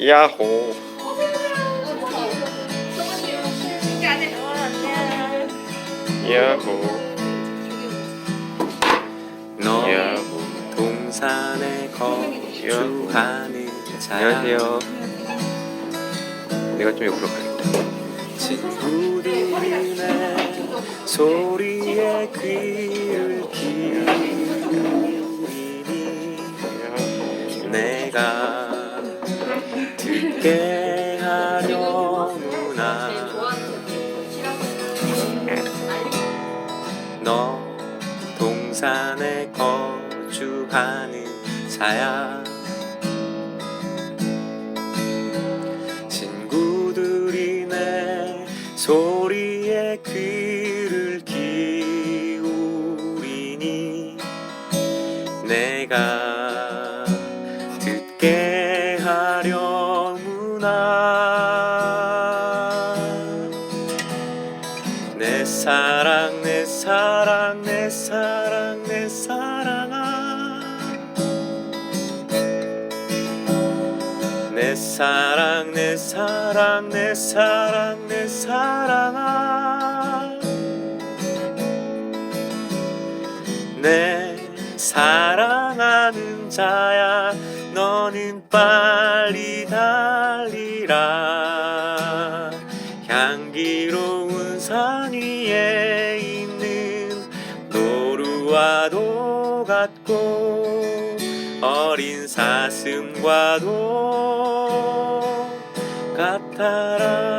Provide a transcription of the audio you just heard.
야호. 야호. 너 야호. 동산에 거주하는 안녕하세요. 내가 좀 옆으로 가겠다. 내 소리에 귀를 기울이니 내가 듣게 하려구나 너 동산에 거주하는 자야. 친구들이 내 소리에 귀를 기울이니 내가 하려무나. 내 사랑 내 사랑 내 사랑 내 사랑아. 내 사랑 내 사랑 내 사랑 내 사랑아. 내 사랑하는 자야 너는 빨리 달리라. 향기로운 산 위에 있는 노루와도 같고 어린 사슴과도 같아라